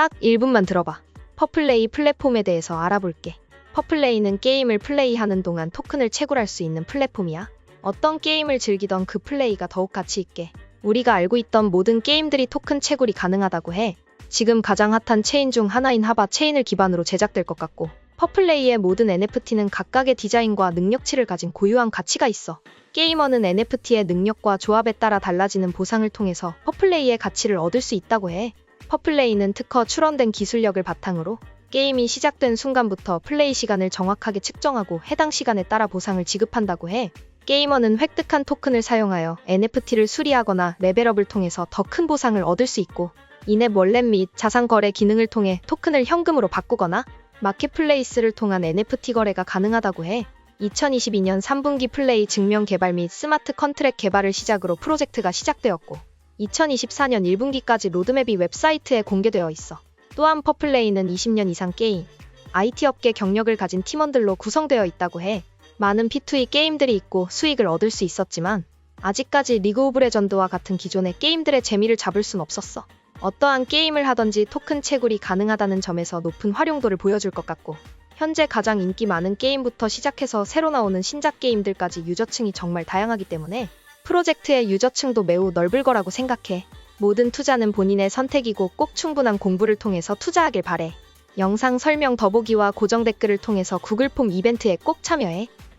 딱 1분만 들어봐. 퍼플레이 플랫폼에 대해서 알아볼게. 퍼플레이는 게임을 플레이하는 동안 토큰을 채굴할 수 있는 플랫폼이야. 어떤 게임을 즐기던 그 플레이가 더욱 가치 있게. 우리가 알고 있던 모든 게임들이 토큰 채굴이 가능하다고 해. 지금 가장 핫한 체인 중 하나인 하바 체인을 기반으로 제작될 것 같고, 퍼플레이의 모든 NFT는 각각의 디자인과 능력치를 가진 고유한 가치가 있어. 게이머는 NFT의 능력과 조합에 따라 달라지는 보상을 통해서 퍼플레이의 가치를 얻을 수 있다고 해. 퍼플레이는 특허 출원된 기술력을 바탕으로 게임이 시작된 순간부터 플레이 시간을 정확하게 측정하고 해당 시간에 따라 보상을 지급한다고 해. 게이머는 획득한 토큰을 사용하여 NFT를 수리하거나 레벨업을 통해서 더 큰 보상을 얻을 수 있고, 인앱 월렛 및 자산 거래 기능을 통해 토큰을 현금으로 바꾸거나 마켓플레이스를 통한 NFT 거래가 가능하다고 해. 2022년 3분기 플레이 증명 개발 및 스마트 컨트랙 개발을 시작으로 프로젝트가 시작되었고, 2024년 1분기까지 로드맵이 웹사이트에 공개되어 있어. 또한 퍼플레이는 20년 이상 게임, IT 업계 경력을 가진 팀원들로 구성되어 있다고 해. 많은 P2E 게임들이 있고 수익을 얻을 수 있었지만, 아직까지 리그 오브 레전드와 같은 기존의 게임들의 재미를 잡을 순 없었어. 어떠한 게임을 하던지 토큰 채굴이 가능하다는 점에서 높은 활용도를 보여줄 것 같고, 현재 가장 인기 많은 게임부터 시작해서 새로 나오는 신작 게임들까지 유저층이 정말 다양하기 때문에 프로젝트의 유저층도 매우 넓을 거라고 생각해. 모든 투자는 본인의 선택이고 꼭 충분한 공부를 통해서 투자하길 바래. 영상 설명 더보기와 고정 댓글을 통해서 구글 폼 이벤트에 꼭 참여해.